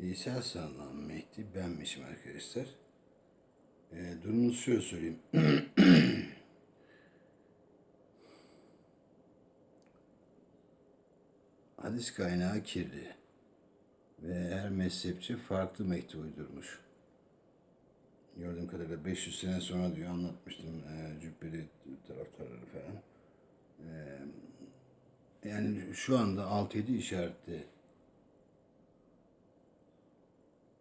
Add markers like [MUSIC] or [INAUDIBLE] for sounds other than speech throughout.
İsa sanılan Mehdi benmişim arkadaşlar. E, durumu şöyle söyleyeyim. [CLEARS THROAT] Hadis kaynağı kirli. Ve her mezhepçi farklı Mehdi uydurmuş. Gördüğüm kadarıyla 500 sene sonra diyor anlatmıştım e, Cübbeli taraftarları falan. E, yani şu anda 6-7 işaretli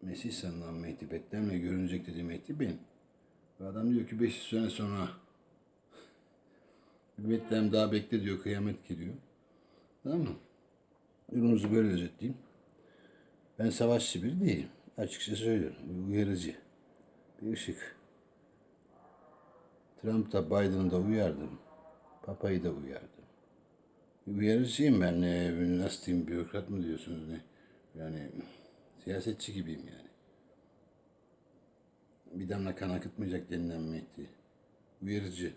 Mesih sanılan Mehdi Betlem'le görünecek dediği Mehdi benim. Ve adam diyor ki 500 sene sonra [LAUGHS] bir Betlem daha bekle diyor kıyamet geliyor. Tamam mı? Durumunuzu böyle özetleyeyim. Ben savaşçı biri değilim. Açıkça söylüyorum. Bir uyarıcı. Bir ışık. Trump'ta Biden'ı da uyardım. Papa'yı da uyardım. Bir uyarıcıyım ben. Nasıl diyeyim bürokrat mı diyorsunuz ne? Yani siyasetçi gibiyim yani. Bir damla kan akıtmayacak denilen Mehdi. Uyarıcı.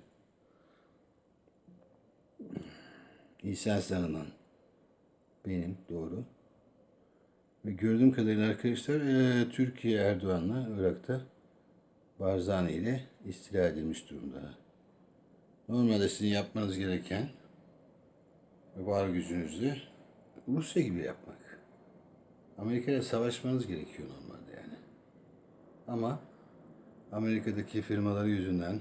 İsa sanılan. Benim doğru. Ve gördüğüm kadarıyla arkadaşlar eee, Türkiye Erdoğan'la Irak'ta Barzani ile istila edilmiş durumda. Normalde sizin yapmanız gereken var gücünüzle Rusya gibi yapmak. Amerika ile savaşmanız gerekiyor normalde yani. Ama Amerika'daki firmaları yüzünden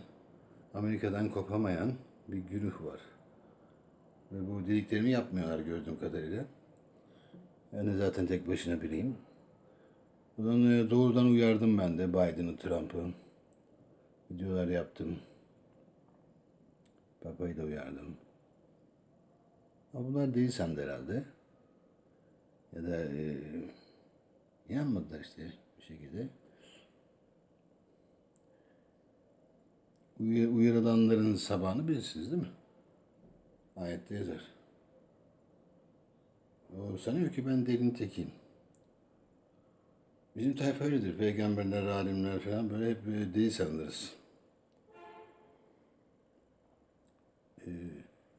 Amerika'dan kopamayan bir güruh var. Ve bu dediklerimi yapmıyorlar gördüğüm kadarıyla. De zaten tek başına biriyim. Buradan e, doğrudan uyardım ben de Biden'ı, Trump'ı. Videolar yaptım. Papa'yı da uyardım. Ama bunlar değil sandı herhalde. Ya da e, yanmadılar işte bir şekilde. Uyar, uyarılanların sabahını bilirsiniz değil mi? Ayette yazar. O sanıyor ki ben delin tekiyim. Bizim tayfa öyledir. Peygamberler, alimler falan böyle hep e, deli sanırız. Ee,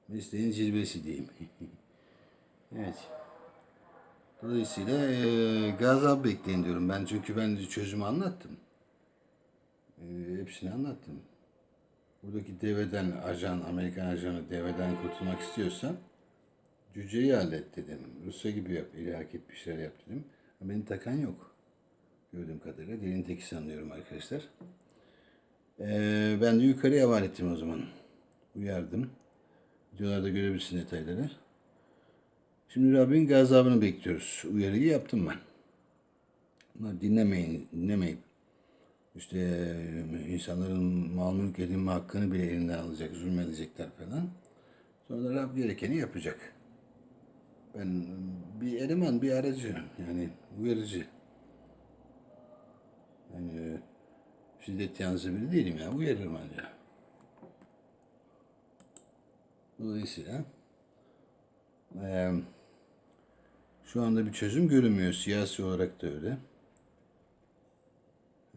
mesleğin cilvesi diyeyim. [LAUGHS] evet. Dolayısıyla e, gazap bekleyin diyorum ben. Çünkü ben çözümü anlattım. E, hepsini anlattım. Buradaki deveden ajan, Amerikan ajanı deveden kurtulmak istiyorsan cüceyi hallet dedim. Rusya gibi yap, ilahak bir şeyler yap dedim. Ama beni takan yok. Gördüğüm kadarıyla dilin teki sanıyorum arkadaşlar. Ee, ben de yukarıya havale ettim o zaman. Uyardım. Videolarda görebilirsin detayları. Şimdi Rabbin gazabını bekliyoruz. Uyarıyı yaptım ben. Bunlar dinlemeyin, dinlemeyip işte e, insanların mal mülk edinme hakkını bile elinden alacak, zulmedecekler falan. Sonra da Rab gerekeni yapacak. Ben bir eleman, bir aracı, yani uyarıcı. Yani e, şiddet yanlısı biri değilim ya, uyarırım ancak. Dolayısıyla eee, şu anda bir çözüm görünmüyor. Siyasi olarak da öyle.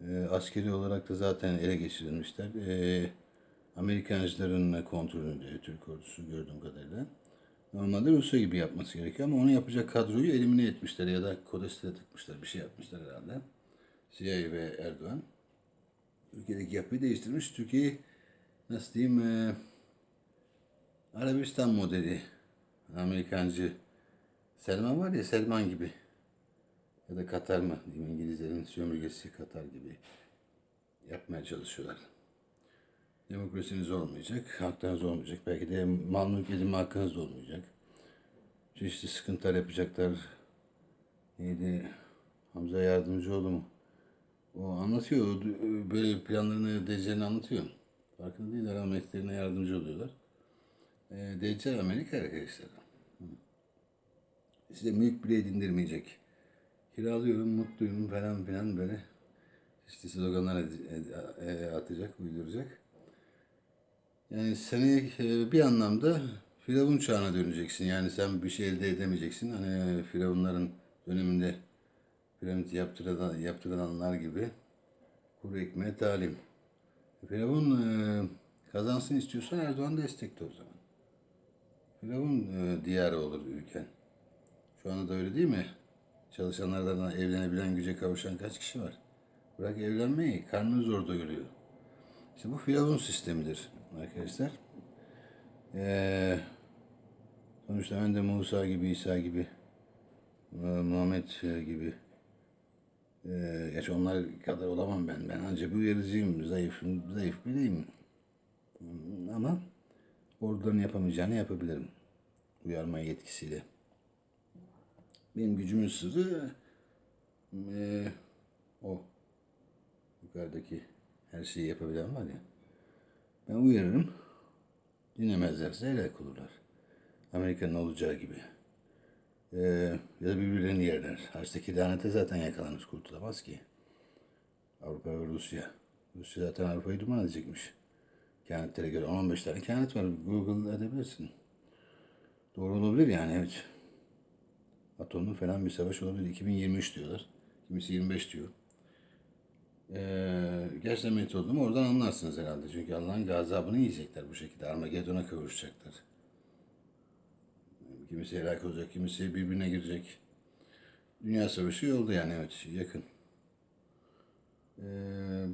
Eee, askeri olarak da zaten ele geçirilmişler. Eee Amerikancıların kontrolünde Türk ordusu gördüğüm kadarıyla. Normalde Rusya gibi yapması gerekiyor ama onu yapacak kadroyu elimine etmişler ya da kodestere tıkmışlar. Bir şey yapmışlar herhalde. CIA ve Erdoğan. Türkiye'deki yapıyı değiştirmiş. Türkiye'yi nasıl diyeyim eee Arabistan modeli Amerikancı Selman var ya Selman gibi ya da Katar mı İngilizlerin sömürgesi Katar gibi yapmaya çalışıyorlar. Demokrasiniz olmayacak, haklarınız olmayacak. Belki de mal mülk edinme hakkınız da olmayacak. Çeşitli sıkıntılar yapacaklar. Neydi? Hamza Yardımcıoğlu mu? O anlatıyor. Böyle planlarını, declerini anlatıyor. Farkında değiller ama yardımcı oluyorlar. E, Deccal Amerika arkadaşlar. Size mülk bile edindirmeyecek. Kiralıyorum, mutluyum falan filan böyle. İşte sloganlar e- e- atacak, uyduracak. Yani seni e, bir anlamda Firavun çağına döneceksin. Yani sen bir şey elde edemeyeceksin. Hani Firavunların döneminde piramit yaptıran, yaptıranlar gibi kuru ekmeğe talim. Firavun e, kazansın istiyorsan Erdoğan destekle o zaman. Firavun e, diyarı olur ülken. Şu anda da öyle değil mi? Çalışanlardan evlenebilen güce kavuşan kaç kişi var? Bırak evlenmeyi, karnını zor doyuruyor. İşte bu firavun sistemidir arkadaşlar. Ee, sonuçta ben de Musa gibi, İsa gibi, e, Muhammed gibi, e, gerçi onlar kadar olamam ben. Ben ancak bir uyarıcıyım, zayıfım, zayıf biriyim. Ama orduların yapamayacağını yapabilirim. Uyarma yetkisiyle. Benim gücümün sırrı e, o yukarıdaki her şeyi yapabilen var ya. Ben uyarırım. Dinlemezlerse helak olurlar. Amerika'nın olacağı gibi. Ee, ya da birbirlerini yerler. Haçtaki lanete zaten yakalanır kurtulamaz ki. Avrupa ve Rusya. Rusya zaten Avrupa'yı duman edecekmiş. Kehanetlere göre 15 tane kehanet var. Google edebilirsin. Doğru olabilir yani evet. Atomlu falan bir savaş olabilir. 2023 diyorlar. Kimisi 25 diyor. Ee, gerçekten metodumu oradan anlarsınız herhalde. Çünkü Allah'ın gazabını yiyecekler bu şekilde. Armageddon'a kavuşacaklar. Kimisi helak olacak, kimisi birbirine girecek. Dünya savaşı yolda yani evet yakın. Ee,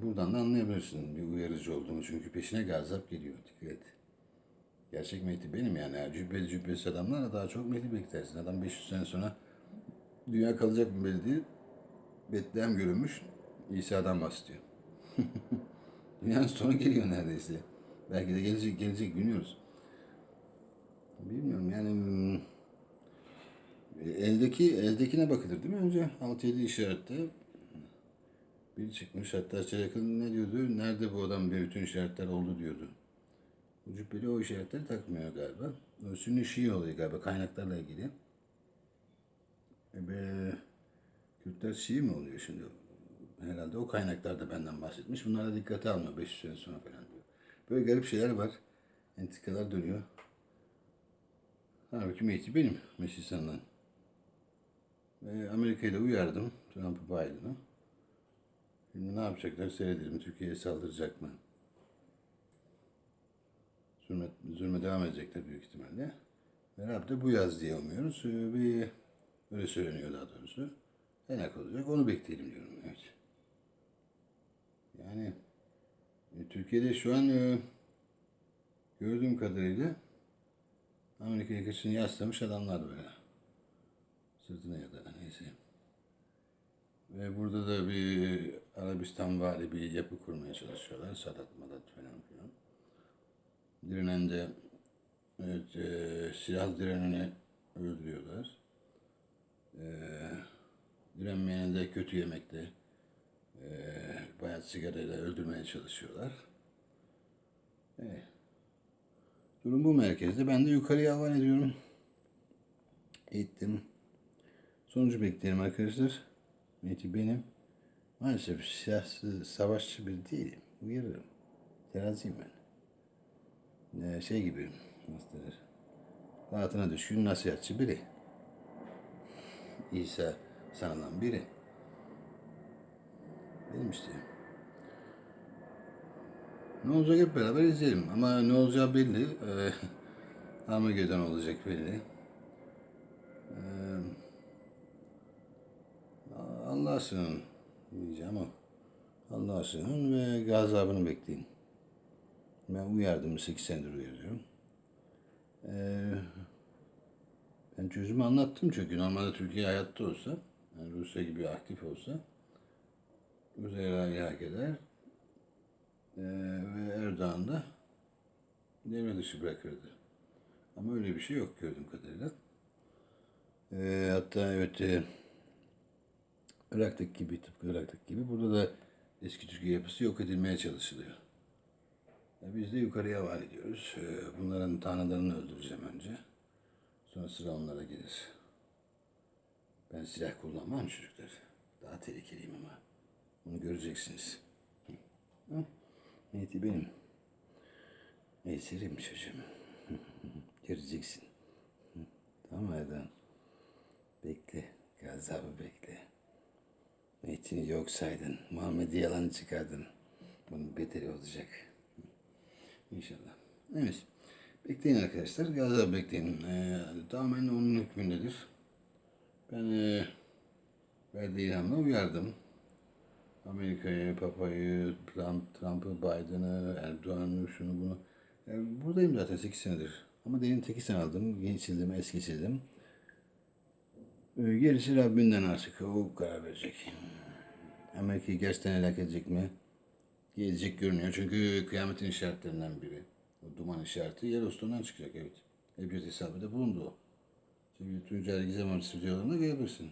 buradan da anlayabilirsin bir uyarıcı olduğumu. Çünkü peşine gazap geliyor. Dikkat et. Gerçek Mehdi benim yani. yani cübbeli cübbesiz adamlara daha çok Mehdi beklersin. Adam 500 sene sonra dünya kalacak mı belli değil. Betlehem görünmüş. İsa'dan bahsediyor. [LAUGHS] Dünyanın sonu geliyor neredeyse. Belki de gelecek gelecek bilmiyoruz. Bilmiyorum yani hmm, eldeki eldekine bakılır değil mi önce? 6-7 işarette biri çıkmış hatta Çelakın ne diyordu? Nerede bu adam bir bütün işaretler oldu diyordu. Cübbeli o işaretleri takmıyor galiba. Sünni Şii oluyor galiba kaynaklarla ilgili. E be, Kürtler Şii mi oluyor şimdi? Herhalde o kaynaklarda benden bahsetmiş. Bunlara dikkate almıyor 500 sene sonra falan diyor. Böyle garip şeyler var. Entrikalar dönüyor. Halbuki Mehdi benim Mesistan'dan. Ve Amerika'yı da uyardım. Trump'ı Biden'ı. Şimdi ne yapacaklar seyredelim. Türkiye'ye saldıracak mı? Zulme, zulme devam edecekler büyük ihtimalle. Ve Rab bu yaz diye umuyoruz. Ee, Bir, öyle söyleniyor daha doğrusu. Helak olacak. Onu bekleyelim diyorum. Evet. Yani e, Türkiye'de şu an e, gördüğüm kadarıyla Amerika yakasını yaslamış adamlar böyle. Sırtına ya da neyse. Ve burada da bir Arabistan vari bir yapı kurmaya çalışıyorlar. Sadat. Direnen de evet, e, silah direneni öldürüyorlar. E, direnmeyeni de kötü yemekle e, bayat sigarayla öldürmeye çalışıyorlar. Evet. Durum bu merkezde. Ben de yukarıya havale ediyorum. Eğittim. Sonucu bekleyelim arkadaşlar. Mehdi benim. Maalesef siyasi savaşçı bir değilim. Uyarırım. Teraziyim ben. Ee, şey gibi. Nasıl denir? Rahatına düşkün nasihatçı biri. İsa sanılan biri. Benim işte. Ne olacak hep beraber izleyelim. Ama ne olacağı belli. Ee, [LAUGHS] Armageddon olacak belli. Ee, Allah'a sığının diyeceğim ama Allah'a sığının ve gazabını bekleyin. Ben uyardım, 8 senedir uyarıyorum. Ee, ben çözümü anlattım çünkü normalde Türkiye hayatta olsa, yani Rusya gibi aktif olsa Uzay'a ilhak eder ee, ve Erdoğan da devre dışı bırakırdı. Ama öyle bir şey yok gördüğüm kadarıyla. Ee, hatta evet e, Irak'taki gibi, tıpkı Irak'taki gibi burada da eski Türkiye yapısı yok edilmeye çalışılıyor. E, biz de yukarıya var ediyoruz. E, bunların tanrılarını öldüreceğim önce. Sonra sıra onlara gelir. Ben silah kullanmam çocuklar. Daha tehlikeliyim ama. Bunu göreceksiniz. Niyeti benim. Esirim çocuğum. Göreceksin. Tamam Erdoğan. Bekle. Gazabı bekle. Niyetini yok saydın. Muhammed'i yalan çıkardın. Bunun bedeli olacak. İnşallah. Evet. Bekleyin arkadaşlar. Gazabı bekleyin. Ee, tamamen onun hükmündedir. Ben ee, verdiği ilhamla uyardım. Amerika'yı, Papa'yı, Trump, Trump'ı, Biden'ı, Erdoğan'ı, şunu bunu. Yani buradayım zaten 8 senedir. Ama derin teki sen aldım. Geçildim, es geçildim. Ee, Gerisi Rabbinden artık. O karar verecek. Amerika'yı gerçekten helak edecek mi? Gelecek görünüyor. Çünkü kıyametin işaretlerinden biri. O duman işareti Yellowstone'dan çıkacak evet. Ebced hesabı da bulundu o. Şimdi Tuncay Gizem Arası videolarında görebilirsin.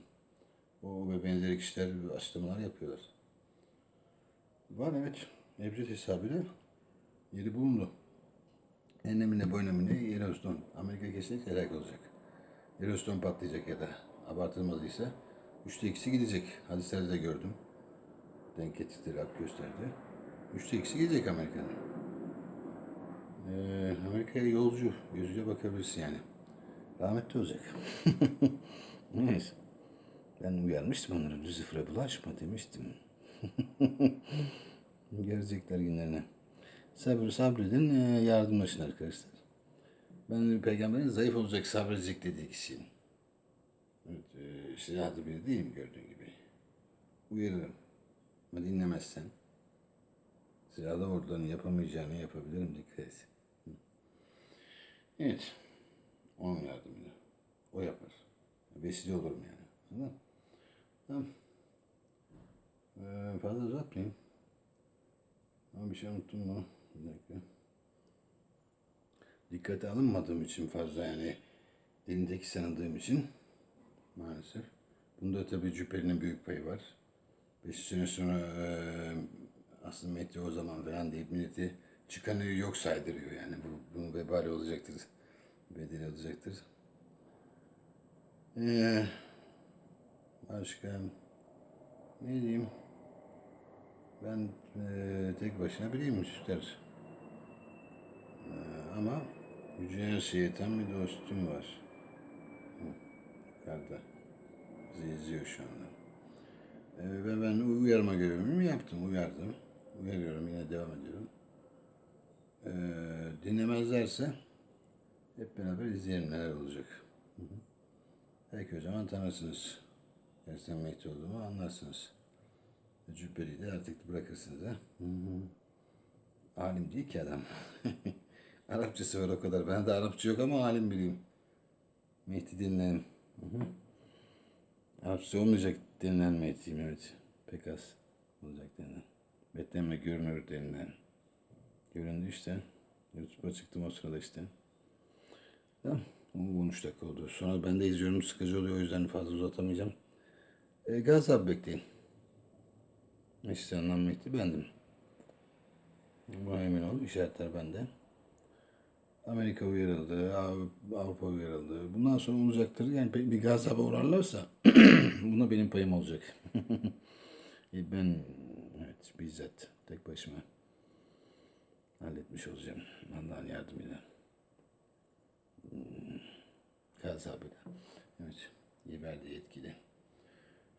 O ve benzeri kişiler açıklamalar yapıyorlar. Var evet. Ebced hesabıyla yeri bulundu. Enlemine boylamine Yellowstone. Amerika kesinlikle helak olacak. Yellowstone patlayacak ya da abartılmadıysa üçte ikisi gidecek. Hadislerde de gördüm. Denk getirdi, Rab gösterdi. Üçte ikisi gidecek Amerika'nın. Ee, Amerika'ya yolcu. Gözüyle bakabilirsin yani. Rahmetli olacak. [LAUGHS] Neyse. Ben uyarmıştım onları. Lucifer'a bulaşma demiştim. [LAUGHS] Gelecekler günlerine. Sabır sabredin, e, yardımlaşın arkadaşlar. Ben peygamberin zayıf olacak, sabredecek dediği kişiyim. Evet, e, silahlı biri değilim gördüğün gibi. Uyarırım. Ama dinlemezsen silahlı orduların yapamayacağını yapabilirim dikkat. Evet. Onun yardımıyla. O yapar. Vesile olurum yani. Anladın mı? Ee, fazla uzatmayayım. Ama bir şey unuttum mu? Bir dakika. Dikkate alınmadığım için fazla yani dilindeki sanıldığım için maalesef. Bunda tabii Cübbeli'nin büyük payı var. Beş sene sonra eee aslında Mehdi o zaman falan deyip milleti çıkanı yok saydırıyor yani. Bu, bunun vebali olacaktır. Bedeli olacaktır. Eee başka ne diyeyim? Ben eee, tek başına biriyim üstler. Eee, ama yüce yeten bir dostum var. Hı, Yukarıda. Bizi izliyor şu anda. Ee, ve ben uyarma görevimi yaptım, uyardım. Uyarıyorum, yine devam ediyorum. Ee, dinlemezlerse hep beraber izleyelim neler olacak. Hı hı. Belki o zaman tanırsınız. Mehdi olduğumu anlarsınız. Cübbeli'yi de artık bırakırsınız ha. Hı hı. Alim değil ki adam. [LAUGHS] Arapçası var o kadar. Ben de Arapça yok ama alim bileyim. Mehdi dinleyelim. Hı. Hapsi olmayacak denilen Mehdiyim evet. Pek az olacak denilen. Bekleme görünür denilen. Göründü işte. YouTube'a çıktım o sırada işte. Tamam. 13 dakika oldu. Sonra ben de izliyorum sıkıcı oluyor o yüzden fazla uzatamayacağım. E, gaz bekleyin. İşte anlam Mehdi bendim. Buna emin ol işaretler bende. Amerika uyarıldı, Av- Avrupa uyarıldı. Bundan sonra olacaktır. Yani bir gazaba uğrarlarsa [CLEARS THROAT] buna benim payım olacak. [LAUGHS] E ben evet bizzat tek başıma halletmiş olacağım. Allah'ın yardımıyla. Hmm, Gazabıyla. Evet. iyi verdiği etkili.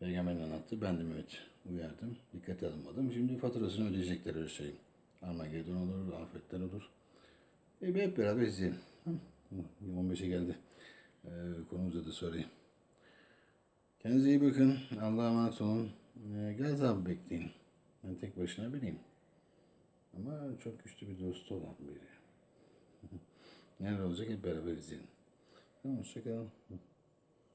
Peygamberin anlattı. Ben de evet uyardım. Dikkate alınmadım. Şimdi faturasını ödeyecekler öyle söyleyeyim. Armageddon olur, afetler olur. E, hep beraber izleyelim. Hı? 15'e geldi. Ee, konumuza da sorayım. Kendinize iyi bakın. Allah'a emanet olun. Ee, Gaz abi bekleyin. Ben tek başına bileyim. Ama çok güçlü bir dostu olan biri. [LAUGHS] Neler olacak hep beraber izleyelim. Tamam, hoşçakalın.